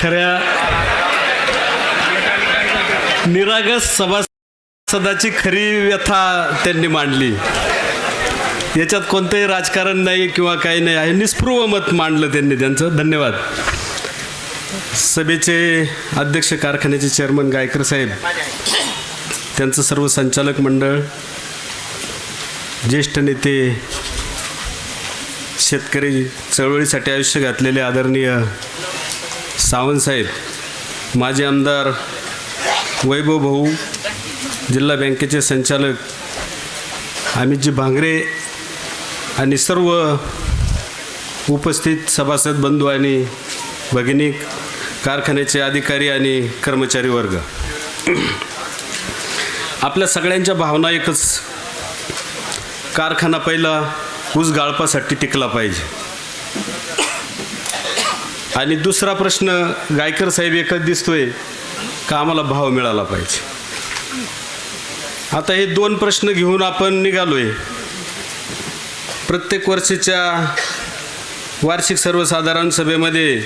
खऱ्या निरागस सभासदाची खरी व्यथा त्यांनी मांडली. याच्यात कोणतंही राजकारण नाही किंवा काही नाही आहे. निस्पृह मत मांडलं त्यांनी त्यांचं. धन्यवाद. सभेचे अध्यक्ष कारखान्याचे चेअरमन गायकर साहेब त्यांचं सर्व संचालक मंडळ ज्येष्ठ नेते शेतकरी चळवळीसाठी आयुष्य घातलेले आदरणीय सावंतसाहेब माजी आमदार वैभव भाऊ जिल्हा बँकेचे संचालक अमितजी भांगरे आणि सर्व उपस्थित सभासद बंधू आणि भगिनी कारखान्याचे अधिकारी आणि कर्मचारी वर्ग. आपल्या सगळ्यांच्या भावना एकच कारखाना पहिला ऊस गाळपासाठी टिकला पाहिजे. आणि दुसरा प्रश्न गायकर साहेब एकच दिसतोय का आम्हाला भाव मिळाला पाहिजे? आता हे दोन प्रश्न घेऊन आपण निघालोय. प्रत्येक वर्षीच्या वार्षिक सर्वसाधारण सभेमध्ये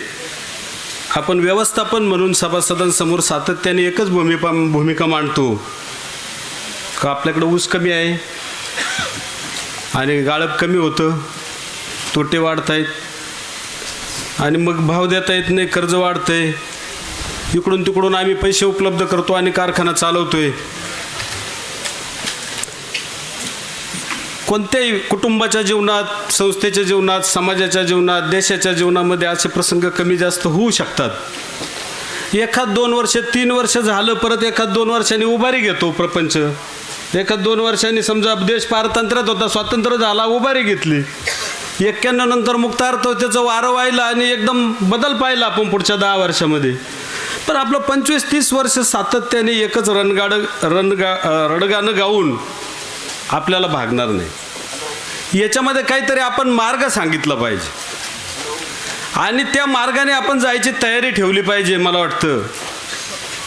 आपण व्यवस्थापन म्हणून सभासदांसमोर सातत्याने एकच भूमिका भूमिका मांडतो. का आपल्याकडं ऊस कमी आहे? आणि गाळप कमी होतं? तोटे वाढत आहेत आणि मग भाव देता येत नाही कर्ज वाढतंय. इकडून तिकडून आम्ही पैसे उपलब्ध करतो आणि कारखाना चालवतोय. कोणत्याही कुटुंबाच्या जीवनात संस्थेच्या जीवनात समाजाच्या जीवनात देशाच्या जीवनामध्ये असे प्रसंग कमी जास्त होऊ शकतात. एखाद दोन वर्ष तीन वर्ष झालं परत एखाद दोन वर्षांनी उभारी घेतो प्रपंच. एखाद दोन वर्षांनी समजा देश पारतंत्र्यात होता स्वातंत्र्य झाला उभारी घेतली. एक्क्याण्णव नंतर मुक्तार तो त्याचं वारं व्हायला आणि एकदम बदल पाहिला आपण पुढच्या दहा वर्षामध्ये. पण आपलं पंचवीस तीस वर्ष सातत्याने एकच रणगाड रणगा रडगाणं गाऊन आपल्याला भागणार नाही. याच्यामध्ये काहीतरी आपण मार्ग सांगितला पाहिजे. आणि त्या मार्गाने आपण जायची तयारी ठेवली पाहिजे मला वाटतं.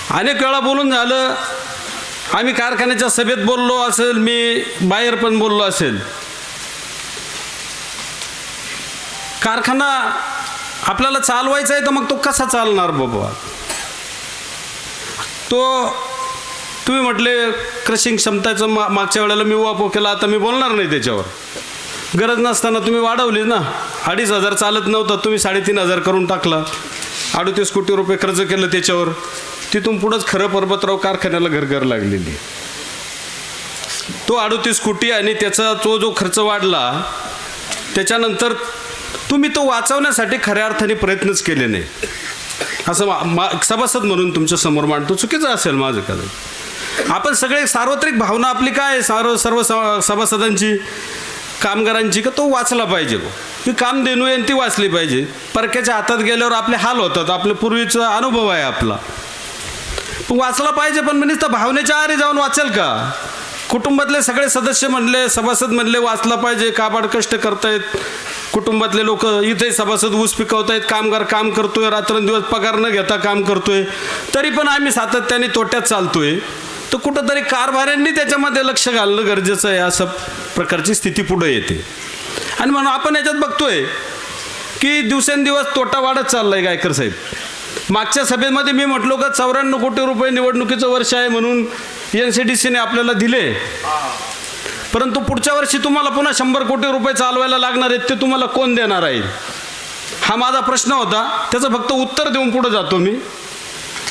अनेक वेळा बोलून झालं आम्ही कारखान्याच्या सभेत बोललो असेल मी बाहेर पण बोललो असेल. कारखाना आपल्याला चालवायचा आहे तर मग तो कसा चालणार बाबा? तो तुम्ही म्हटले क्रशिंग क्षमताचं मा मागच्या वेळेला मी वापो केला आता मी बोलणार नाही त्याच्यावर. गरज नसताना तुम्ही वाढवली ना. अडीच हजार चालत नव्हतं तुम्ही साडेतीन हजार करून टाकला. अडतीस कोटी रुपये खर्च केलं त्याच्यावर. तिथून पुढंच खरं पर्वतराव कारखान्याला घरघर लागलेली. तो अडतीस कोटी आणि त्याचा तो जो खर्च वाढला त्याच्यानंतर तुम्ही तो वाचवण्यासाठी खऱ्या अर्थाने प्रयत्नच केले नाही. असं मा सभासद म्हणून तुमच्यासमोर मांडतो. चुकीचं असेल माझं कदाचित आपण सगळे सार्वत्रिक भावना आपली काय आहे? सार्व सर्व स- सभासदांची कामगारांची का तो वाचला पाहिजे गो ही काम देणू आहे आणि ती वाचली पाहिजे. परक्याच्या हातात गेल्यावर आपले हाल होतात. आपल्या पूर्वीचा अनुभव आहे आपला. पण वाचला पाहिजे पण म्हणजे तर भावनेच्या आरे जाऊन वाचेल का? कुटुंबातले सगळे सदस्य म्हणले सभासद म्हणले वाचला पाहिजे काबाड कष्ट करतायत? कुटुंबातले लोक इथे सभासद ऊस पिकवतायत कामगार काम करतोय रात्रंदिवस पगार न घेता काम करतोय. तरी पण आम्ही सातत्याने तोट्यात चालतोय. तर कुठंतरी कारभाऱ्यांनी त्याच्यामध्ये लक्ष घालणं गरजेचं आहे असं प्रकारची स्थिती पुढे येते. आणि म्हणून आपण याच्यात बघतोय की दिवसेंदिवस तोटा वाढत चाललाय गायकर साहेब मागच्या सभेमध्ये मी म्हटलो का चौऱ्याण्णव कोटी रुपये निवडणुकीचं वर्ष आहे म्हणून एन सी डी सीने आपल्याला दिले. परंतु पुढच्या वर्षी तुम्हाला पुन्हा शंभर कोटी रुपये चालवायला लागणार आहेत ते तुम्हाला कोण देणार आहे? हा माझा प्रश्न होता. त्याचं फक्त उत्तर देऊन पुढे जातो मी.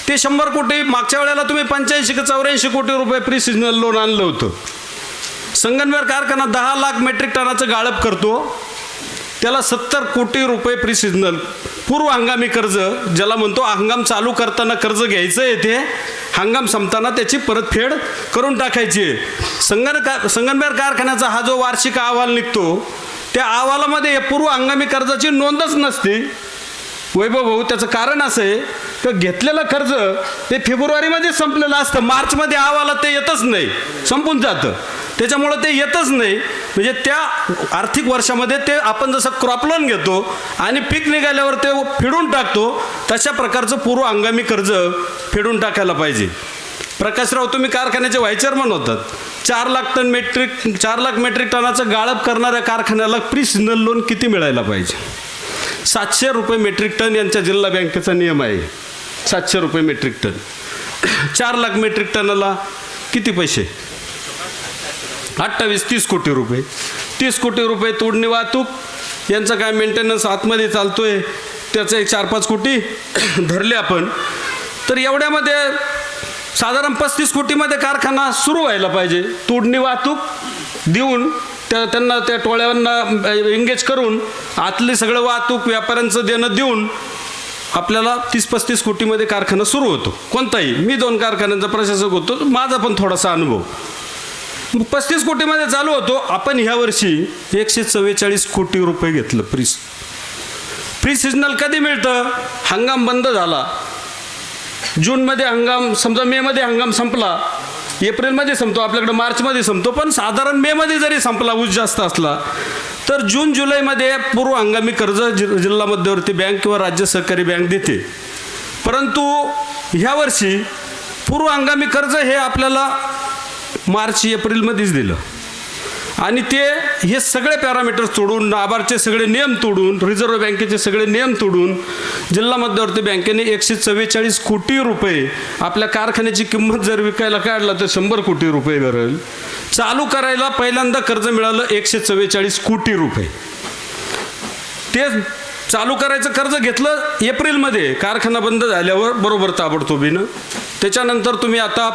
ते शंभर कोटी मागच्या वेळेला तुम्ही पंच्याऐंशी का चौऱ्याऐंशी कोटी रुपये प्री सिजनल लोन आणलं होतं. संगनवेर कारखाना दहा लाख मेट्रिक टनाचं गाळप करतो. त्याला सत्तर कोटी रुपये प्रिसिजनल पूर्व हंगामी कर्ज ज्याला म्हणतो हंगाम चालू करताना कर्ज घ्यायचं आहे ते हंगाम संपताना त्याची परतफेड करून टाकायची आहे. संगन का संगनमेर कारखान्याचा हा जो वार्षिक अहवाल निघतो त्या अहवालामध्ये पूर्व हंगामी कर्जाची नोंदच नसते. वैभव भाऊ त्याचं कारण असं आहे तर घेतलेलं कर्ज ते फेब्रुवारीमध्ये संपलेलं असतं मार्चमध्ये अहवाला ते येतच नाही संपून जातं. त्याच्यामुळं ते येतच नाही. म्हणजे त्या आर्थिक वर्षामध्ये ते आपण जसं क्रॉप लोन घेतो आणि पीक निघाल्यावर ते फेडून टाकतो तशा प्रकारचं पूर्व हंगामी कर्ज फेडून टाकायला पाहिजे. प्रकाशराव तुम्ही कारखान्याचे व्हाय चेअरमन होतात. चार लाख टन मेट्रिक चार लाख मेट्रिक टनाचं गाळप करणाऱ्या कारखान्याला प्री लोन किती मिळायला पाहिजे? सातशे रुपये मेट्रिक टन यांच्या जिल्हा बँकेचा नियम आहे. सातशे रुपये मेट्रिक टन. चार लाख मेट्रिक टनाला किती पैसे? अठ्ठावीस तीस कोटी रुपये. तीस कोटी रुपये तोडणी वाहतूक यांचं काय मेंटेनन्स आतमध्ये चालतो आहे त्याचं एक चार पाच कोटी धरले आपण. तर एवढ्यामध्ये साधारण पस्तीस कोटीमध्ये कारखाना सुरू व्हायला पाहिजे. तोडणी वाहतूक देऊन त्या त्यांना त्या टोळ्यांना एंगेज करून आतली सगळं वाहतूक व्यापाऱ्यांचं देणं देऊन आपल्याला तीस पस्तीस कोटीमध्ये कारखाना सुरू होतो. कोणताही. मी दोन कारखान्यांचा प्रशासक होतो. माझा पण थोडासा अनुभव. पस्तीस कोटीमध्ये चालू होतो. आपण ह्या वर्षी एकशे चव्वेचाळीस कोटी रुपये घेतलं प्री प्री सिजनल कधी मिळतं? हंगाम बंद झाला. जूनमध्ये हंगाम समजा मेमध्ये हंगाम संपला. एप्रिलमध्ये संपतो आपल्याकडे मार्चमध्ये संपतो पण साधारण मेमध्ये जरी संपला ऊस जास्त असला तर जून जुलैमध्ये पूर्व हंगामी कर्ज जि जिल्हा मध्यवर्ती बँक किंवा राज्य सहकारी बँक देते. परंतु ह्या वर्षी पूर्व हंगामी कर्ज हे आपल्याला मार्च एप्रिलमध्येच दिलं. आणि ते हे सगळे पॅरामीटर्स तोडून नाबारचे सगळे नियम तोडून रिझर्व्ह बँकेचे सगळे नियम तोडून जिल्हा मध्यवर्ती बँकेने एकशे चव्वेचाळीस कोटी रुपये आपल्या कारखान्याची किंमत जर विकायला काढला तर शंभर कोटी रुपये भरेल. चालू करायला पहिल्यांदा कर्ज मिळालं एकशे चव्वेचाळीस कोटी रुपये. ते चालू करायचं कर्ज घेतलं एप्रिलमध्ये कारखाना बंद झाल्यावर बरोबर ताबडतोबीनं. त्याच्यानंतर तुम्ही आता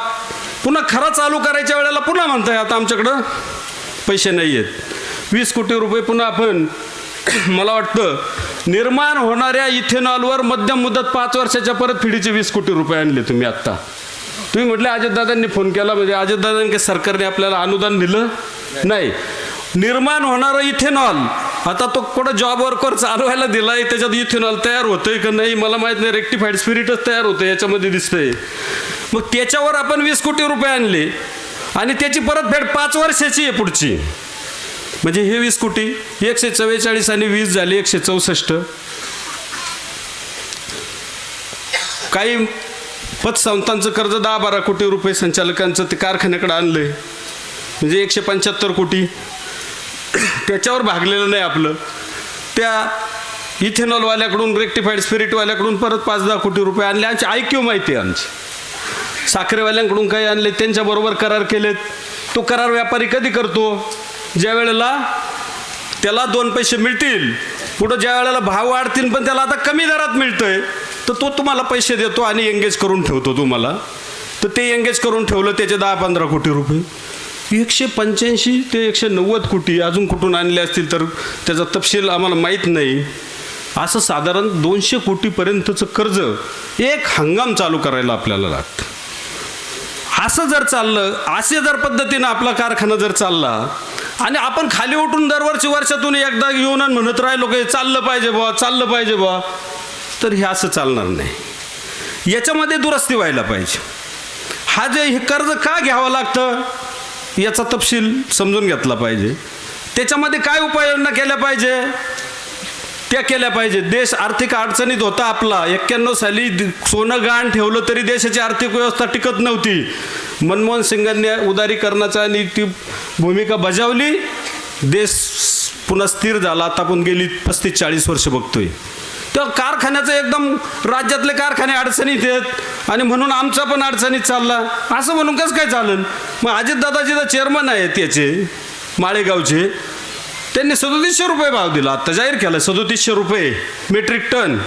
पुन्हा खरा चालू करायच्या वेळेला पुन्हा म्हणताय आता आमच्याकडं? पैसे नाही आहेत वीस कोटी रुपये पुन्हा आपण मला वाटतं निर्माण होणाऱ्या इथेनॉलवर मध्यम मुदत पाच वर्षाच्या परतफेडीचे वीस कोटी रुपये आणले तुम्ही आत्ता. तुम्ही म्हटले अजितदादांनी फोन केला म्हणजे अजितदादांनी सरकारने आपल्याला अनुदान दिलं? नाही. निर्माण होणारं इथेनॉल. आता तो कुठं जॉब वर्कवर चालवायला दिलाय त्याच्यात इथेनॉल तयार होतंय का नाही मला माहीत नाही. रेक्टिफाईड स्पिरिटच तयार होतं याच्यामध्ये दिसतंय. मग त्याच्यावर आपण वीस कोटी रुपये आणले. आणि त्याची परतफेड पाच वर्षाची आहे पुढची. म्हणजे हे वीस कोटी एकशे चव्वेचाळीस आणि वीस झाले एकशे चौसष्ट. काही पतसंस्थांचं कर्ज दहा बारा कोटी रुपये संचालकांचं ते कारखान्याकडे आणलंय. म्हणजे एकशे पंच्याहत्तर कोटी. त्याच्यावर भागलेलं नाही आपलं. त्या इथेनॉलवाल्याकडून रेक्टिफाईड स्पिरिटवाल्याकडून परत पाच दहा कोटी रुपये आणले. आमची ऐक्यू माहिती आहे आमची. साखरेवाल्यांकडून काही आणले त्यांच्याबरोबर करार केलेत. तो करार व्यापारी कधी करतो? ज्या वेळेला त्याला दोन पैसे मिळतील पुढं ज्या वेळेला भाव वाढतील पण त्याला आता कमी दरात मिळतंय तर तो तुम्हाला पैसे देतो आणि एंगेज करून ठेवतो तुम्हाला. तर ते एंगेज करून ठेवलं त्याचे दहा पंधरा कोटी रुपये. एकशे पंच्याऐंशी ते एकशे नव्वद कोटी अजून कुठून आणले असतील तर त्याचा तपशील आम्हाला माहीत नाही. असं साधारण दोनशे कोटीपर्यंतचं कर्ज एक हंगाम चालू करायला आपल्याला लागतं. असं जर चाललं असे जर पद्धतीनं आपला कारखाना जर चालला आणि आपण खाली उठून दरवर्षी वर्षातून एकदा येऊन म्हणत राहिलो की चाललं पाहिजे बुवा चाललं पाहिजे बुवा तर हे असं चालणार नाही. याच्यामध्ये दुरुस्ती व्हायला पाहिजे. हा जे हे कर्ज का घ्यावं लागतं? याचा तपशील समजून घेतला पाहिजे. त्याच्यामध्ये काय उपाययोजना केल्या पाहिजे? त्या केल्या पाहिजे. देश आर्थिक अडचणीत होता आपला. एक्क्याण्णव साली सोनं गहाण ठेवलं तरी देशाची आर्थिक व्यवस्था टिकत नव्हती. मनमोहन सिंगांनी उदारीकरणाचा आणि ती भूमिका बजावली. देश पुन्हा स्थिर झाला. आता आपण गेली पस्तीस चाळीस वर्ष बघतोय. तर कारखान्याचं एकदम राज्यातले कारखाने अडचणीत आहेत. आणि म्हणून आमचा पण अडचणीत चालला. असं म्हणून कसं काय चालेल? मग अजितदादाजी तर चेअरमन आहेत याचे माळेगावचे. त्यांनी सदोतीसशे रुपये भाव दिला. आत्ता जाहीर केला सदोतीसशे रुपये मेट्रिक टन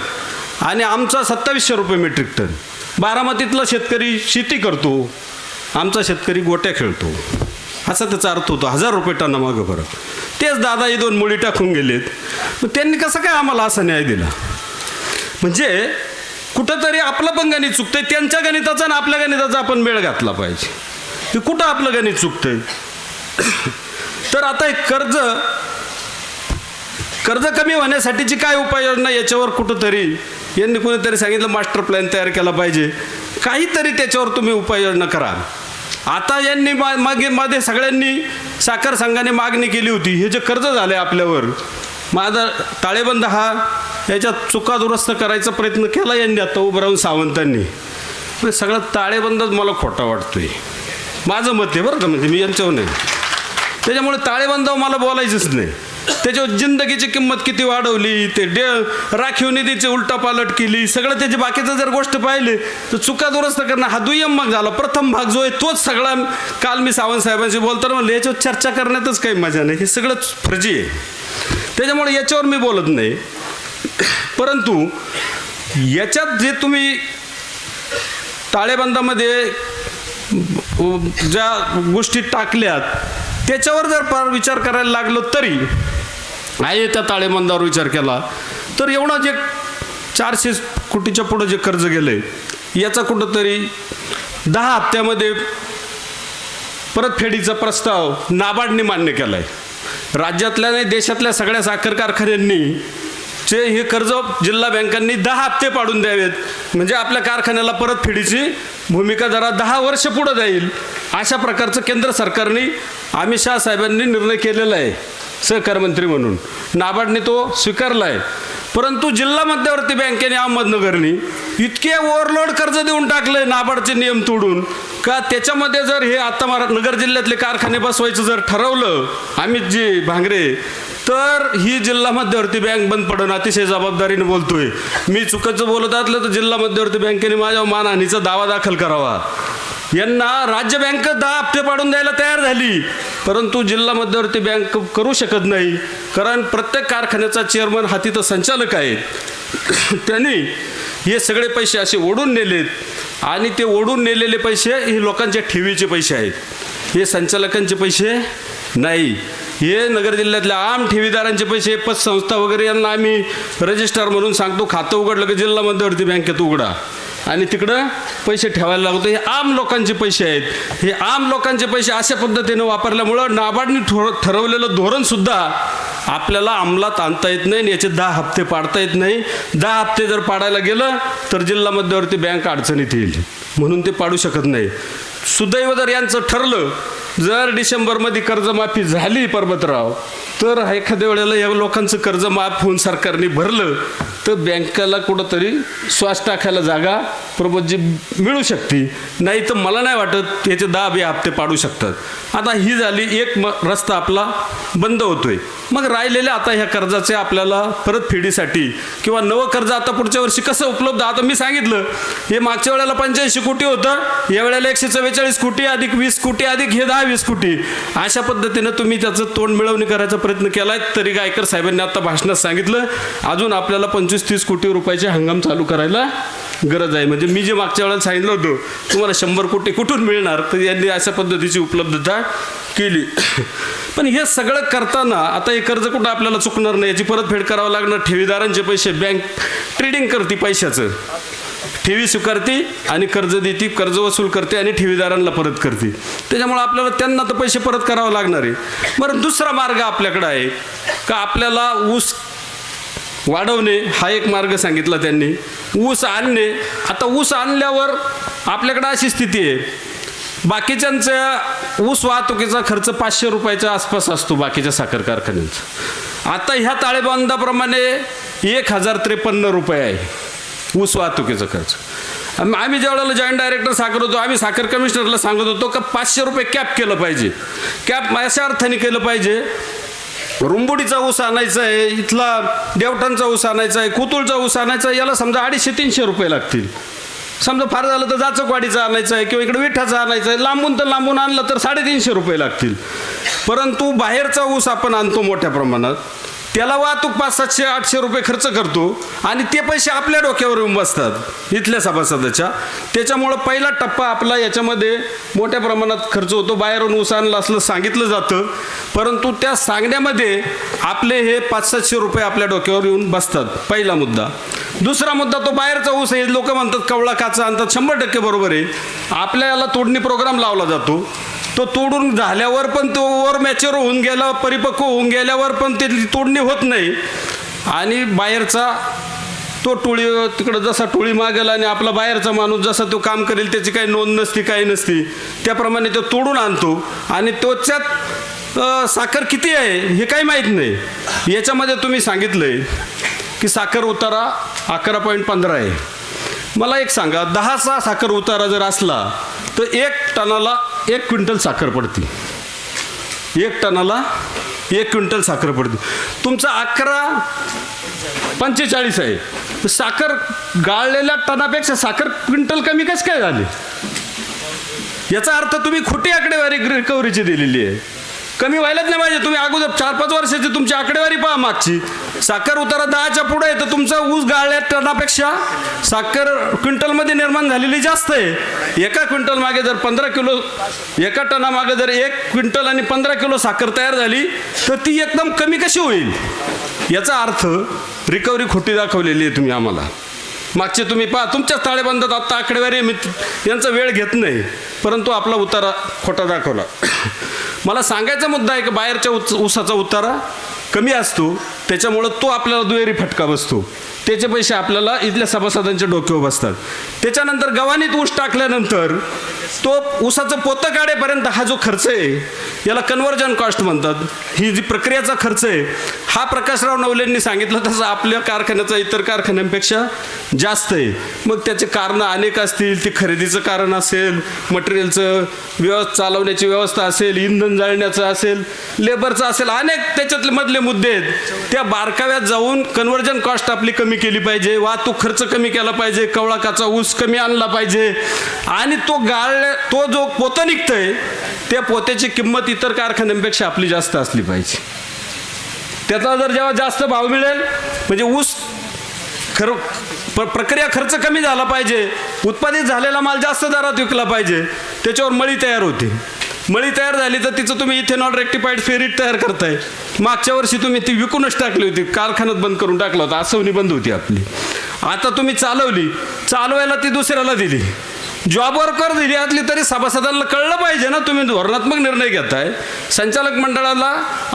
आणि आमचा सत्तावीसशे रुपये मेट्रिक टन बारामतीतला शेतकरी शेती करतो. आमचा शेतकरी गोट्या खेळतो. असा त्याचा अर्थ होतो. हजार रुपये टनामागं फरक. तेच दादा ही दोन मुली टाकून गेलेत. मग त्यांनी कसं काय आम्हाला असा न्याय दिला? म्हणजे कुठंतरी आपलं पण गणित चुकतंय त्यांच्या गणिताचा आणि आपल्या गणिताचा आपण मेळ घातला पाहिजे. की कुठं आपलं गणित चुकतंय? तर आता एक कर्ज कर्ज कमी होण्यासाठीची काय उपाययोजना याच्यावर कुठंतरी यांनी कुणीतरी सांगितलं मास्टर प्लॅन तयार केला पाहिजे. काहीतरी त्याच्यावर तुम्ही उपाययोजना करा. आता यांनी मा मागे मध्ये सगळ्यांनी साखर संघाने मागणी केली होती. हे जे कर्ज झाले आपल्यावर माझा ताळेबंद हा याच्यात चुका दुरुस्त करायचा प्रयत्न केला यांनी आता उभं राहून सावंतांनी. पण सगळा ताळेबंदच मला खोटा वाटतोय. माझं मत आहे बरं का म्हणजे मी यांच्यावर नाही. त्याच्यामुळे ताळेबंदावर मला बोलायचंच नाही. त्याच्यावर जिंदगीची किंमत किती वाढवली ते डे राखीव निधीची उलटापालट केली सगळं त्याची बाकीचं जर गोष्ट पाहिली तर चुका दुरुस्त करणं हा दुय्यम भाग झाला. प्रथम भाग जो आहे तोच सगळा काल मी सावंत साहेबांशी बोलताना म्हणलं याच्यावर चर्चा करण्यातच काही मजा नाही. हे सगळंच फर्जी आहे. त्याच्यामुळे याच्यावर मी बोलत नाही. परंतु याच्यात जे तुम्ही ताळेबंदामध्ये ज्या गोष्टी टाकल्यात त्याच्यावर जर फार विचार करायला लागलो तरी आहे त्या ताळेबंदावर विचार केला. तर एवढा जे चारशे कोटीच्या पुढं जे कर्ज गेलं याचा कुठंतरी दहा हप्त्यामध्ये परतफेडीचा प्रस्ताव नाबार्डने मान्य केला आहे राज्यातल्या नाही देशातल्या सगळ्या साखर कारखान्यांनी चे हे कर्ज जिल्हा बँकांनी दहा हप्ते पाडून द्यावेत म्हणजे आपल्या कारखान्याला परतफेडीची भूमिका जरा दहा वर्ष पुढं जाईल अशा प्रकारचं केंद्र सरकारने अमित शहा साहेबांनी निर्णय केलेला आहे. सहकार मंत्री म्हणून. नाबार्डने तो स्वीकारला आहे परंतु जिल्हा मध्यवर्ती बँकेने अहमदनगरनी इतके ओव्हरलोड कर्ज देऊन टाकले नाबार्डचे नियम तोडून का त्याच्यामध्ये जर हे आता मरा नगर जिल्ह्यातले कारखाने बसवायचं जर ठरवलं अमितजी भांगरे तर ही जिल्हा मध्यवर्ती बँक बंद पडून अतिशय जबाबदारीने बोलतोय. मी चुकीचं बोलत असलं तर जिल्हा मध्यवर्ती बँकेने माझ्या मानहानीचा दावा दाखल करावा. यांना राज्य बँक दहा हप्ते पाडून द्यायला तयार झाली. परंतु जिल्हा मध्यवर्ती बँक करू शकत नाही कारण प्रत्येक कारखान्याचा चेअरमन हा तिथं संचालक आहे त्यांनी हे सगळे पैसे असे ओढून नेलेत आणि ते ओढून नेलेले पैसे हे लोकांच्या ठेवीचे पैसे आहेत. हे संचालकांचे पैसे नाही. हे नगर जिल्ह्यातल्या आम ठेवीदारांचे पैसे पतसंस्था वगैरे यांना आम्ही रजिस्ट्रार म्हणून सांगतो खातं उघडलं की जिल्हा मध्यवर्ती बँकेत उघडा. आणि तिकडं पैसे ठेवायला लागतो. हे आम लोकांचे पैसे आहेत. हे आम लोकांचे पैसे अशा पद्धतीनं वापरल्यामुळं नाबार्डने ठरवलेलं धोरणसुद्धा आपल्याला अंमलात आणता येत नाही आणि याचे दहा हप्ते पाडता येत नाही. दहा हप्ते जर पाडायला गेलं तर जिल्हा मध्यवर्ती बँक अडचणीत येईल. म्हणून ते पाडू शकत नाही. सुदैव जर यांचं ठरलं जर डिसेंबरमध्ये कर्जमाफी झाली पर्वतराव तर एखाद्या वेळेला या लोकांचं कर्ज माफ होऊन सरकारने भरलं तर बँकेला कुठंतरी श्वास टाकायला जागा प्रबोधजी मिळू शकते. नाही तर मला नाही वाटत याचे दहा बे हप्ते पाडू शकतात. आता ही झाली एक म रस्ता आपला बंद होतोय. मग राहिलेले आता ह्या कर्जाचे आपल्याला परतफेडीसाठी किंवा नवं कर्ज आता पुढच्या वर्षी कसं उपलब्ध? आता मी सांगितलं हे मागच्या वेळेला पंच्याऐंशी कोटी होतं या वेळेला एकशे चव्वेचाळीस कोटी अधिक वीस कोटी अधिक हे दहा वीस कोटी. अशा पद्धतीनं तुम्ही त्याचं तोंड मिळवणी करायचा प्रयत्न केलाय तरी गायकर साहेबांनी आता भाषणात सांगितलं अजून आपल्याला पंचवीस तीस कोटी रुपयाचे हंगाम चालू करायला गरज आहे. म्हणजे मी जे मागच्या वेळेला सांगितलं होतं तुम्हाला शंभर कोटी कुठून मिळणार? तर यांनी अशा पद्धतीची उपलब्धता केली. पण हे सगळं करताना आता हे कर्ज कुठं आपल्याला चुकणार नाही याची परतफेड करावं लागणार. ठेवीदारांचे पैसे बँक ट्रेडिंग करते पैशाचं. ठेवी स्वीकारते आणि कर्ज देते कर्ज वसूल करते आणि ठेवीदारांना परत करते. त्याच्यामुळे आपल्याला त्यांना तर पैसे परत करावं लागणार आहे. बरं दुसरा मार्ग आपल्याकडं आहे. का आपल्याला ऊस वाढवणे हा एक मार्ग सांगितला त्यांनी. ऊस आणणे. आता ऊस आणल्यावर आपल्याकडे अशी स्थिती आहे. बाकीच्यांचा ऊस वाहतुकीचा खर्च पाचशे रुपयाच्या आसपास असतो बाकीच्या साखर कारखान्यांचा. आता ह्या ताळेबंदाप्रमाणे एक हजार त्रेपन्न रुपये आहे ऊस वाहतुकीचा खर्च. आम्ही ज्यावेळेला जॉईंट डायरेक्टर साखर होतो आम्ही साखर कमिशनरला सांगत होतो का पाचशे रुपये कॅप केलं पाहिजे. कॅप अशा अर्थाने केलं पाहिजे रुंबुडीचा ऊस आणायचा आहे इथला देवटांचा ऊस आणायचा आहे कुतुळचा ऊस आणायचा आहे याला समजा अडीचशे तीनशे रुपये लागतील. समजा फार झालं तर जाचकवाडीचा आणायचं आहे किंवा इकडे विठाचा आणायचा आहे लांबून तर लांबून आणलं तर साडेतीनशे रुपये लागतील. परंतु बाहेरचा ऊस आपण आणतो मोठ्या प्रमाणात. त्याला वाहतूक पाच सातशे आठशे रुपये खर्च करतो आणि ते पैसे आपल्या डोक्यावर येऊन बसतात इथल्या सभासदाच्या. त्याच्यामुळं पहिला टप्पा आपला याच्यामध्ये मोठ्या प्रमाणात खर्च होतो. बाहेरून ऊस असलं सांगितलं जातं परंतु त्या सांगण्यामध्ये आपले हे पाच सातशे रुपये आपल्या डोक्यावर येऊन बसतात पहिला मुद्दा. दुसरा मुद्दा तो बाहेरचा ऊस आहे लोक म्हणतात कवळा काचा आणतात शंभर टक्के बरोबर आहे. आपल्याला तोडणी प्रोग्राम लावला जातो. तो तोडून झाल्यावर पण तो ओव्हर मॅच्युअर होऊन गेला परिपक्व होऊन गेल्यावर पण त्याची तोडणी होत नाही. आणि बाहेरचा तो टोळी तिकडं जसा टोळी मागेल आणि आपला बाहेरचा माणूस जसा तो काम करेल त्याची काही नोंद नसती काही नसती त्याप्रमाणे तो तोडून आणतो. आणि तोच्यात साखर किती आहे हे काही माहीत नाही. याच्यामध्ये तुम्ही सांगितलंय की साखर उतारा अकरा पॉईंट पंधरा आहे. मला एक सांगा दहाचा साखर उतारा जर असला तर एक टनाला एक क्विंटल साखर पडते. एक टनाला एक क्विंटल साखर पडते. तुमचा अकरा पंचेचाळीस आहे. तर साखर गाळलेल्या टनापेक्षा साखर क्विंटल कमी कसं काय झाले? याचा अर्थ तुम्ही खोटी आकडेवारी रिकव्हरीची दिलेली आहे. कमी व्हायलाच नाही पाहिजे. तुम्ही अगोदर चार पाच वर्षाची तुमची आकडेवारी पहा मागची. साखर उतारा दहाच्या पुढे आहे तर तुमचा ऊस गाळल्या टनापेक्षा साखर क्विंटलमध्ये निर्माण झालेली जास्त आहे. एका क्विंटल मागे जर पंधरा किलो एका टनामागे जर एक क्विंटल आणि पंधरा किलो साखर तयार झाली तर ती एकदम कमी कशी होईल? याचा अर्थ रिकव्हरी खोटी दाखवलेली आहे तुम्ही आम्हाला. मागचे तुम्ही पहा तुमच्याच ताळेबंदात आत्ता आकडेवारी मी यांचा वेळ घेत नाही. परंतु आपला उतारा खोटा दाखवला. मला सांगायचा मुद्दा आहे की बाहेरच्या उच ऊसाचा उतारा कमी असतो त्याच्यामुळं तो आपल्याला दुहेरी फटका बसतो. त्याचे पैसे आपल्याला इथल्या सभासदांच्या डोक्यावर बसतात. त्याच्यानंतर गव्हाणीत ऊस टाकल्यानंतर तो ऊसाचं पोतं काढेपर्यंत हा जो खर्च आहे याला कन्व्हर्जन कॉस्ट म्हणतात. ही जी प्रक्रियाचा खर्च आहे हा प्रकाशराव नवलेंनी सांगितलं तसं आपल्या कारखान्याचा इतर कारखान्यांपेक्षा जास्त आहे. मग त्याचे कारणं अनेक असतील ती खरेदीचं कारण असेल मटेरियलचं व्यवस्था चालवण्याची व्यवस्था असेल इंधन जाळण्याचं असेल लेबरचं असेल अनेक त्याच्यातले मधले मुद्दे आहेत. त्या बारकाव्यात जाऊन कन्व्हर्जन कॉस्ट आपली कमी केली पाहिजे वाहतूक खर्च कमी केला पाहिजे कवळाकाचा ऊस कमी आणला पाहिजे. आणि तो गाळ तो जो पोतं निघतंय त्या पोत्याची किंमत इतर कारखान्यांपेक्षा आपली जास्त असली पाहिजे. त्याचा जर जेव्हा जास्त भाव मिळेल म्हणजे ऊस खर प्र प्रक्रिया खर्च कमी झाला पाहिजे उत्पादित झालेला माल जास्त दरात विकला पाहिजे त्याच्यावर मळी तयार होते. मळी तयार झाली तर तिचं तुम्ही इथेनॉल रेक्टिफाईड फेरीट तयार करताय. मागच्या वर्षी तुम्ही ती विकूनच टाकली होती कारखान्यात बंद करून टाकला होता असवणी बंद होती आपली. आता तुम्ही चालवली चालवायला ती दुसऱ्याला दिली. जॉब वर्कर दिली असली तरी सभासदांना कळलं पाहिजे ना तुम्ही धोरणात्मक निर्णय घेताय. संचालक मंडळाला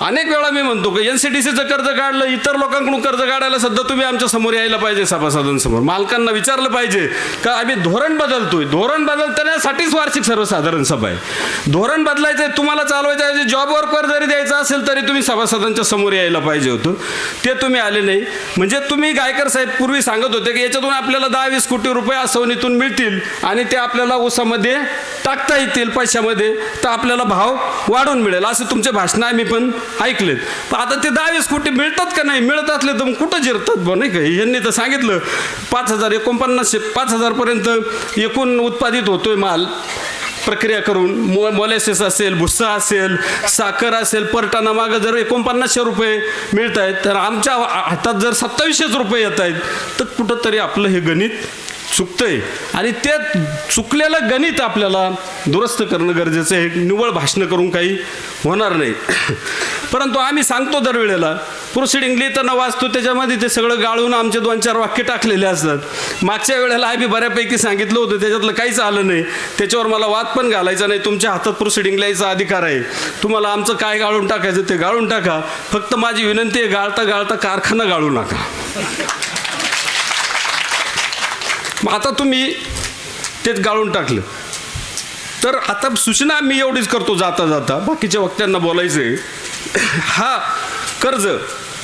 अनेक वेळा मी म्हणतो की एन सी डी सीचं कर्ज काढलं इतर लोकांकडून कर्ज काढायला सध्या तुम्ही आमच्यासमोर यायला पाहिजे सभासदांसमोर. मालकांना विचारलं पाहिजे का आम्ही धोरण बदलतोय. धोरण बदलतानासाठीच वार्षिक सर्वसाधारण सभा आहे. धोरण बदलायचं आहे तुम्हाला चालवायचं आहे जॉब वर्कर जरी द्यायचं असेल तरी तुम्ही सभासदांच्या समोर यायला पाहिजे होतं. ते तुम्ही आले नाही. म्हणजे तुम्ही गायकर साहेब पूर्वी सांगत होते की याच्यातून आपल्याला दहा वीस कोटी रुपये असवणीतून मिळतील आणि त्या आपल्याला ऊसामध्ये टाकता येतील पैशामध्ये तर आपल्याला भाव वाढून मिळेल. असं तुमचे भाषणं आम्ही पण ऐकलेत. पण आता ते दहावीस कोटी मिळतात का नाही? मिळत असले तर मग कुठं जिरतात बा नाही का? यांनी तर सांगितलं पाच हजार एकोणपन्नासशे पाच हजारपर्यंत एकूण उत्पादित होतोय माल प्रक्रिया करून. मो मोलॅसेस असेल भुस्सा असेल साखर असेल परटाना मागं जर एकोणपन्नासशे रुपये मिळत आहेत तर आमच्या हातात जर सत्तावीसशेच रुपये येत आहेत तर कुठंतरी आपलं हे गणित चुकतंय. आणि ते चुकलेलं गणित आपल्याला दुरुस्त करणं गरजेचं आहे. निव्वळ भाषणं करून काही होणार नाही. परंतु आम्ही सांगतो दरवेळेला प्रोसिडिंग लिहिताना वाचतो त्याच्यामध्ये ते सगळं गाळून आमचे दोन चार वाक्य टाकलेले असतात. मागच्या वेळेला आम्ही बऱ्यापैकी सांगितलं होतं त्याच्यातलं काहीच आलं नाही. त्याच्यावर मला वाद पण घालायचा नाही. तुमच्या हातात प्रोसिडिंग लिहायचा अधिकार आहे. तुम्हाला आमचं काय गाळून टाकायचं ते गाळून टाका. फक्त माझी विनंती आहे गाळता गाळता कारखाना गाळू नका. मग आता तुम्ही तेच गाळून टाकलं. तर आता सूचना मी एवढीच करतो जाता जाता बाकीच्या वक्त्यांना बोलायचं आहे हा कर्ज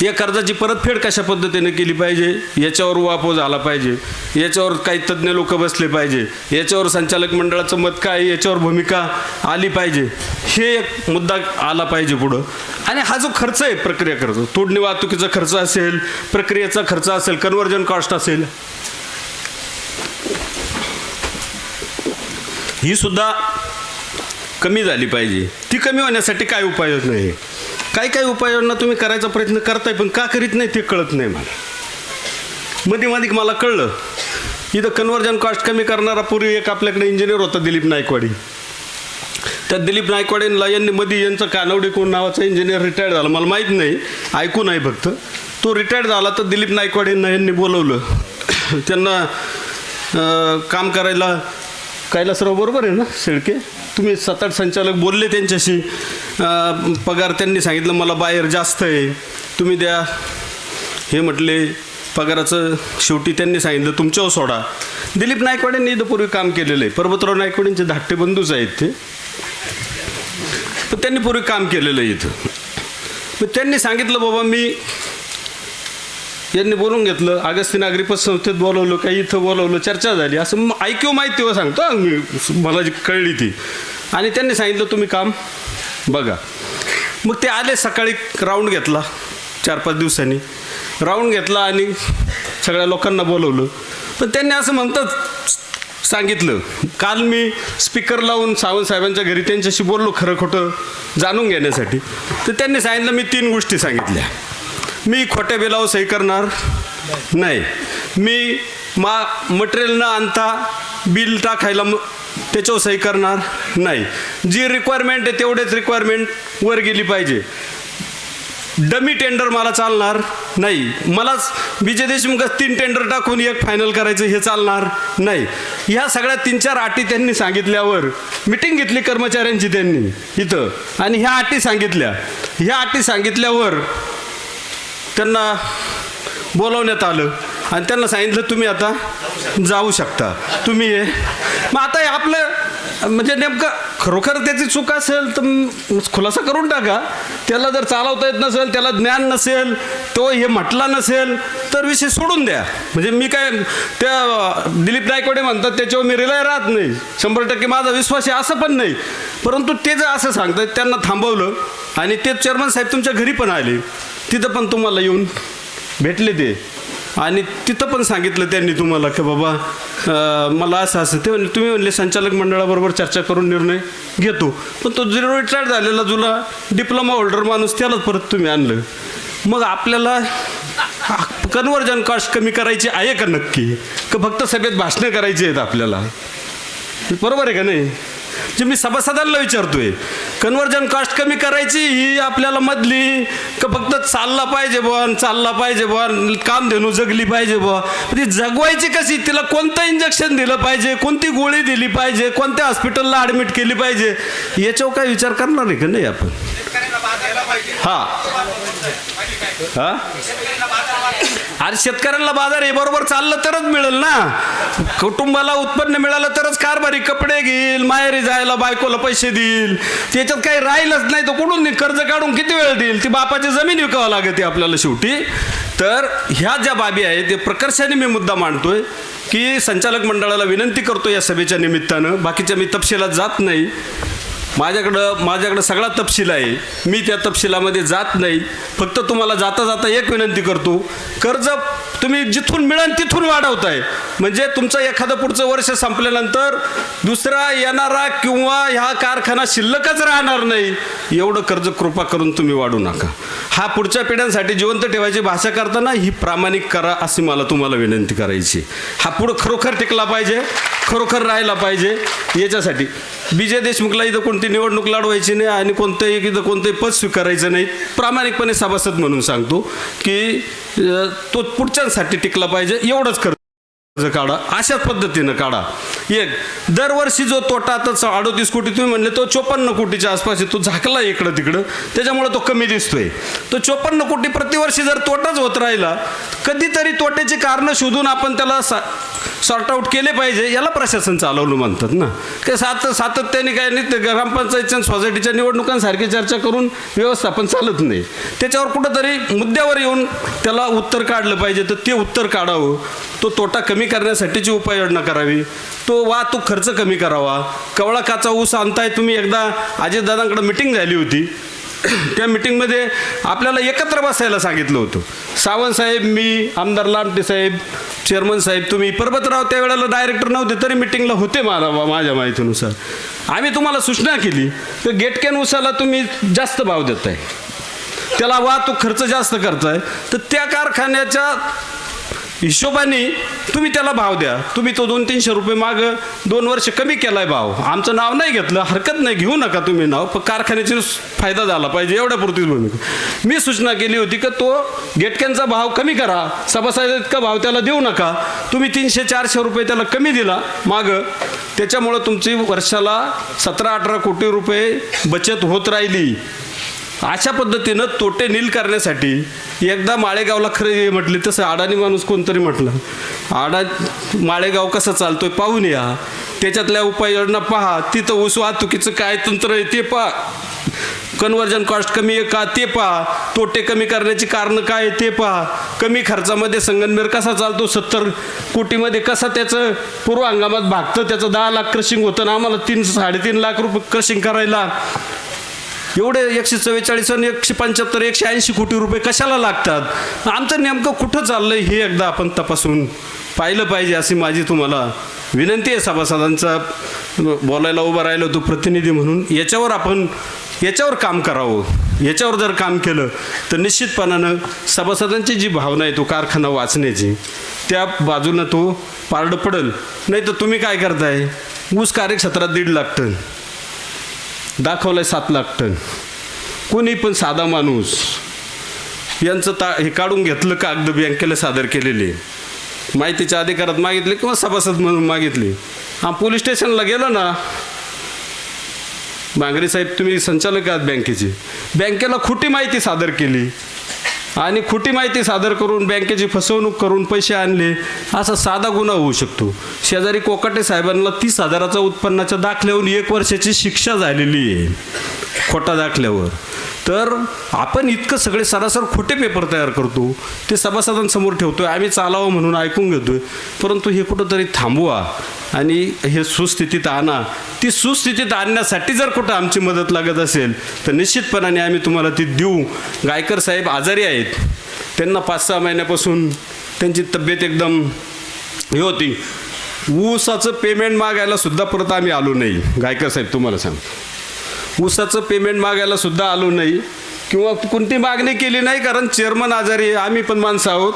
या कर्जाची परतफेड कशा पद्धतीने केली पाहिजे? याच्यावर वापो झाला पाहिजे. याच्यावर काही तज्ज्ञ लोक बसले पाहिजे. याच्यावर संचालक मंडळाचं मत काय? याच्यावर भूमिका आली पाहिजे. हे एक मुद्दा आला पाहिजे पुढं. आणि हा जो खर्च आहे प्रक्रिया खर्च तोडणी वाहतुकीचा खर्च असेल प्रक्रियेचा खर्च असेल कन्व्हर्जन कॉस्ट असेल ही सुद्धा कमी झाली पाहिजे. ती कमी होण्यासाठी काय उपाययोजना आहे? काही काही उपाययोजना तुम्ही करायचा प्रयत्न करताय पण का करीत नाही ते कळत नाही मला. मध्ये मध्ये मला कळलं इथं कन्व्हर्जन कॉस्ट कमी करणारा पूर्वी एक आपल्याकडे इंजिनियर होता दिलीप नायकवाडी. त्या दिलीप नायकवाडेंना यांनी मध्ये यांचं कानवडी कोण नावाचा इंजिनियर रिटायर्ड झाला. मला माहीत नाही ऐकून आहे फक्त. तो रिटायर्ड झाला तर दिलीप नायकवाडेंना यांनी बोलवलं. त्यांना काम करायला कैलासराव बरोबर आहे ना शेळके? तुम्ही सात आठ संचालक बोलले त्यांच्याशी. पगार त्यांनी सांगितलं मला बाहेर जास्त आहे. तुम्ही द्या. हे म्हटले पगाराचं शेवटी त्यांनी सांगितलं तुमच्यावर सोडा. दिलीप नायकवाड्यांनी इथं पूर्वी काम केलेलं आहे. पर्वतराव नायकवाडींचे धाकटे बंधूच आहेत ते. पण त्यांनी पूर्वी काम केलेलं आहे इथं. मग त्यांनी सांगितलं बाबा मी यांनी बोलून घेतलं. अगस्ती नागरी पतसंस्थेत बोलवलं काही इथं बोलवलं चर्चा झाली. असं म- ऐकू माहिती हो सांगतो मी मला जी कळली ती. आणि त्यांनी सांगितलं तुम्ही काम बघा. मग ते आले सकाळी राऊंड घेतला चार पाच दिवसांनी. राऊंड घेतला आणि सगळ्या लोकांना बोलवलं. पण त्यांनी असं म्हणतात सांगितलं. काल मी स्पीकर लावून सावंत साहेबांच्या घरी त्यांच्याशी बोललो खरं खोटं जाणून घेण्यासाठी. तर त्यांनी सांगितलं मी तीन गोष्टी सांगितल्या. मी खोट्या बिलावर सही करणार? नाही. मी मा मटेरियल न आणता बिल टाकायला त्याच्यावर सही करणार? नाही. जी रिक्वायरमेंट आहे तेवढेच रिक्वायरमेंट वर गेली पाहिजे. डमी टेंडर मला चालणार? नाही. मलाच विजय देशमुख तीन टेंडर टाकून एक फायनल करायचं हे चालणार? नाही. ह्या सगळ्या तीन चार अटी त्यांनी सांगितल्यावर मिटिंग घेतली कर्मचाऱ्यांची त्यांनी इथं. आणि ह्या अटी सांगितल्या. ह्या अटी सांगितल्यावर त्यांना बोलवण्यात आलं. आणि त्यांना सांगितलं तुम्ही आता जाऊ शकता. तुम्ही हे मग आता हे आपलं म्हणजे नेमकं खरोखर त्याची चूक असेल तर खुलासा करून टाका. त्याला जर चालवता येत नसेल त्याला ज्ञान नसेल तो हे म्हटला नसेल तर विषय सोडून द्या. म्हणजे मी काय त्या दिलीप नायकवडे म्हणतात त्याच्यावर मी रिलाय राहत नाही. शंभर टक्के माझा विश्वास आहे असं पण नाही. परंतु ते जर असं सांगतात त्यांना थांबवलं. आणि ते चेअरमन साहेब तुमच्या घरी पण आले. तिथं पण तुम्हाला येऊन भेटले ते. आणि तिथं पण सांगितलं त्यांनी तुम्हाला की बाबा मला असं असं ते म्हणले तुम्ही म्हणले संचालक मंडळाबरोबर चर्चा करून निर्णय घेतो. पण तो झिरो रिटायर्ड झालेला जुला डिप्लोमा होल्डर माणूस त्यालाच परत तुम्ही आणलं. मग आपल्याला कन्वर्जन कॉस्ट कमी करायची आहे का नक्की? का फक्त सभेत भाषणं करायची आहेत आपल्याला? बरोबर आहे का नाही? जे मी सभासदांना विचारतोय कन्वर्जन कॉस्ट कमी करायची ही आपल्याला मधली का फक्त चालला पाहिजे बुवा चालला पाहिजे बुवा काम धेनू जगली पाहिजे बुवा. ती जगवायची कशी? तिला कोणतं इंजेक्शन दिलं पाहिजे? कोणती गोळी दिली पाहिजे? कोणत्या हॉस्पिटलला ॲडमिट केली पाहिजे? याच्यावर काय विचार करणार आहे का नाही आपण? हा. हा? अरे शेतकऱ्यांना बाजार हे बरोबर चाललं तरच मिळेल ना. कुटुंबाला उत्पन्न मिळालं तरच कारभारी कपडे घेईल माहेरी जायला बायकोला पैसे देईल. त्याच्यात काही राहिलंच नाही तर कुठून कर्ज काढून किती वेळ देईल? ती बापाची जमीन विकावं लागते आपल्याला शेवटी. तर ह्या ज्या बाबी आहेत ते प्रकर्षाने मी मुद्दा मांडतोय की संचालक मंडळाला विनंती करतो या सभेच्या निमित्तानं. बाकीच्या मी तपशिलात जात नाही. माझ्याकडं माझ्याकडं सगळा तपशील आहे. मी त्या तपशिलामध्ये जात नाही. फक्त तुम्हाला जाता जाता एक विनंती करतो. कर्ज तुम्ही जिथून मिळेल तिथून वाढवताय. म्हणजे तुमचं एखादं पुढचं वर्ष संपल्यानंतर दुसरा येणारा किंवा ह्या कारखाना शिल्लकच राहणार नाही. एवढं कर्ज कृपा करून तुम्ही वाढू नका. हा पुढच्या पिढ्यांसाठी जिवंत ठेवायची भाषा करताना ही प्रामाणिक करा अशी मला तुम्हाला विनंती करायची. हा पुढं खरोखर टिकला पाहिजे खरोखर राहायला पाहिजे याच्यासाठी. विजय देशमुखला इथं कोणती निवडणूक लढवायची नाही आणि कोणतंही इथं कोणतंही पद स्वीकारायचं नाही. प्रामाणिकपणे सभासद म्हणून सांगतो की तो पुढच्यांसाठी टिकला पाहिजे एवढंच करतो. काढा. अशाच पद्धतीनं काढा. एक दरवर्षी जो तोटा आता अडोतीस कोटी तुम्ही म्हणले तो चोपन्न कोटीच्या आसपास आहे तो झाकला इकडं तिकडं. त्याच्यामुळे तो कमी दिसतोय. तो चोपन्न कोटी प्रतिवर्षी जर तोटाच होत राहिला कधीतरी तोट्याची कारणं शोधून आपण त्याला सा सॉर्ट आउट केले पाहिजे याला प्रशासन चालवलं म्हणतात ना. काय सात सातत्याने काय नाही ते ग्रामपंचायतच्या सोसायटीच्या निवडणुकांसारखी चर्चा करून व्यवस्थापन चालत नाही. त्याच्यावर कुठंतरी मुद्द्यावर येऊन त्याला उत्तर काढलं पाहिजे तर ते उत्तर काढावं. तो तोटा कमी करण्यासाठीची उपाययोजना करावी. तो वाहतूक खर्च कमी करावा. कवळा काचा ऊस आणताय तुम्ही एकदा अजितदादांकडे मिटिंग झाली होती. त्या मिटिंगमध्ये आपल्याला एकत्र बसायला सांगितलं होतं. सावंत साहेब मी आमदार लामटे साहेब चेअरमन साहेब तुम्ही परबतराव त्यावेळेला डायरेक्टर नव्हते तरी मिटिंगला होते मला माझ्या माहितीनुसार. आम्ही तुम्हाला सूचना केली तर गेटकॅन उसाला तुम्ही जास्त भाव देताय. त्याला वाहतूक खर्च जास्त करताय. तर त्या कारखान्याच्या हिशोबाने तुम्ही त्याला भाव द्या. तुम्ही तो दोन तीनशे रुपये माग दोन वर्ष कमी केलाय भाव. आमचं नाव नाही घेतलं. हरकत नाही. घेऊ नका तुम्ही नाव. पण कारखान्याची फायदा झाला पाहिजे एवढ्या पुरतीच भूमिका. मी सूचना केली होती की तो गेटक्यांचा भाव कमी करा. सभासद इतका भाव त्याला देऊ नका. तुम्ही तीनशे चारशे रुपये त्याला कमी दिला माग. त्याच्यामुळं तुमची वर्षाला सतरा अठरा कोटी रुपये बचत होत राहिली. अशा पद्धतीनं तोटे नील करण्यासाठी एकदा माळेगावला खरं म्हटली तसं अडाणी माणूस कोणतरी म्हटलं. आडा माळेगाव कसं चालतोय पाहून या. त्याच्यातल्या उपाययोजना पहा. तिथं ऊस वाहतुकीचं काय तंत्र आहे ते पहा. कन्वर्जन कॉस्ट कमी आहे का ते पहा. तोटे कमी करण्याची कारणं काय आहे ते पहा. कमी खर्चामध्ये संगनमेर कसा चालतो? सत्तर कोटीमध्ये कसा त्याचं पूर्व हंगामात भागतं? त्याचं दहा लाख क्रशिंग होतं ना आम्हाला तीन साडेतीन लाख रुपये क्रशिंग करायला. एवढे एकशे चव्वेचाळीस आणि एकशे पंच्याहत्तर एकशे ऐंशी कोटी रुपये कशाला लागतात? आमचं नेमकं कुठं चाललंय हे एकदा आपण तपासून पाहिलं पाहिजे अशी माझी तुम्हाला विनंती आहे सभासदांचा. बोलायला उभं राहिलो तो प्रतिनिधी म्हणून. याच्यावर आपण याच्यावर काम करावं. याच्यावर जर काम केलं तर निश्चितपणानं सभासदांची जी भावना आहे तो कारखाना वाचण्याची त्या बाजूनं तो पारडं पडेल. नाही तर तुम्ही काय करताय? ऊस कार्यक्षेत्रात दीड लाख टन. दाखवलाय सात लाख टन. कोणी पण साधा माणूस यांचं ता हे काढून घेतलं कागद बँकेला सादर केलेले? माहितीच्या अधिकारात मागितले किंवा सभासद म्हणून मागितले? हा पोलीस स्टेशनला गेलं ना बांगरे साहेब तुम्ही संचालक आहात बँकेचे. बँकेला खोटी माहिती सादर केली. आणि खोटी माहिती सादर करून बँकेची फसवणूक करून पैसे आणले असा साधा गुन्हा होऊ शकतो. शेजारी कोकाटे साहेबांना तीस हजाराचा उत्पन्नाच्या दाखल्याहून एक वर्षाची शिक्षा झालेली आहे. खोटा दाखल्यावर. तर आपण इतकं सगळे सरासर खोटे पेपर तयार करतो. ते सभासदांसमोर ठेवतोय. आम्ही चालावं म्हणून ऐकून घेतोय. परंतु हे कुठंतरी थांबवा आणि हे सुस्थितीत आणा. ती सुस्थितीत आणण्यासाठी जर कुठं आमची मदत लागत असेल तर निश्चितपणाने आम्ही तुम्हाला ती देऊ. गायकर साहेब आजारी आहेत. त्यांना पाच सहा महिन्यापासून त्यांची तब्येत एकदम हे होती. ऊसाचं पेमेंट मागायला सुद्धा परत आम्ही आलो नाही. गायकर साहेब तुम्हाला सांग ऊसाचं पेमेंट मागायला सुद्धा आलो नाही. किंवा कोणती मागणी केली नाही कारण चेअरमन आजारी आहे आम्ही पण माणसं आहोत.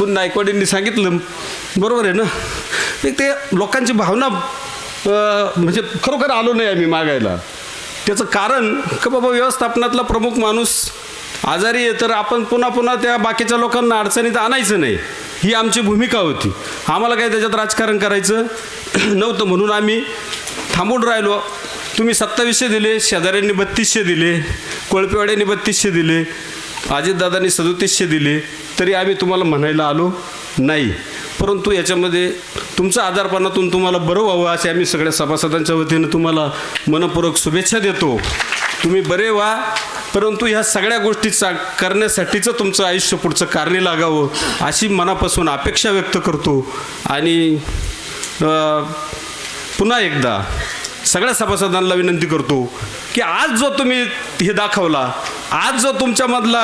पण नायकवाडींनी सांगितलं बरोबर आहे ना? एक ते लोकांची भावना म्हणजे खरोखर आलो नाही आम्ही मागायला. त्याचं कारण का बाबा व्यवस्थापनातला प्रमुख माणूस आजारी आहे तर आपण पुन्हा पुन्हा त्या बाकीच्या लोकांना अडचणीत आणायचं नाही. ही आमची भूमिका होती. आम्हाला काय त्याच्यात राजकारण करायचं? नव्हतं म्हणून आम्ही थांबून राहिलो. तुम्ही सत्तावीसशे दिले शेजाऱ्यांनी बत्तीसशे दिले कोळपेवाड्यांनी बत्तीसशे दिले अजितदादांनी सदोतीसशे दिले तरी आम्ही तुम्हाला म्हणायला आलो नाही. परंतु याच्यामध्ये तुमचं आजारपणातून तुम्हाला बरं व्हावं असे आम्ही सगळ्या सभासदांच्या वतीनं तुम्हाला मनपूर्वक शुभेच्छा देतो. तुम्ही बरे व्हा परंतु ह्या सगळ्या गोष्टी चा करण्यासाठीचं तुमचं आयुष्य पुढचं कारणी लागावं अशी मनापासून अपेक्षा व्यक्त करतो. आणि पुन्हा एकदा सगळ्या सभासदांना विनंती करतो की आज जो तुम्ही हे दाखवला आज जो तुमच्यामधला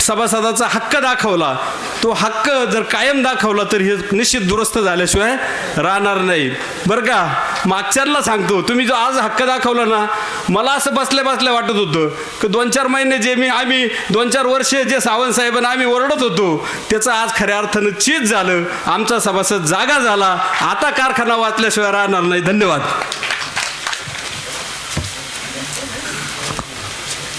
सभासदाचा हक्क दाखवला तो हक्क जर कायम दाखवला तर हे निश्चित दुरुस्त झाल्याशिवाय राहणार नाही. बरं का? मागच्याला सांगतो तुम्ही जो आज हक्क दाखवला ना मला असं बसल्या बसल्या वाटत होतं की दोन चार महिने जे मी आम्ही दोन चार वर्षे जे सावंत साहेबांना आम्ही ओरडत होतो त्याचं आज खऱ्या अर्थानं चीज झालं आमचा सभासद जागा झाला आता कारखाना वाचल्याशिवाय राहणार नाही. धन्यवाद.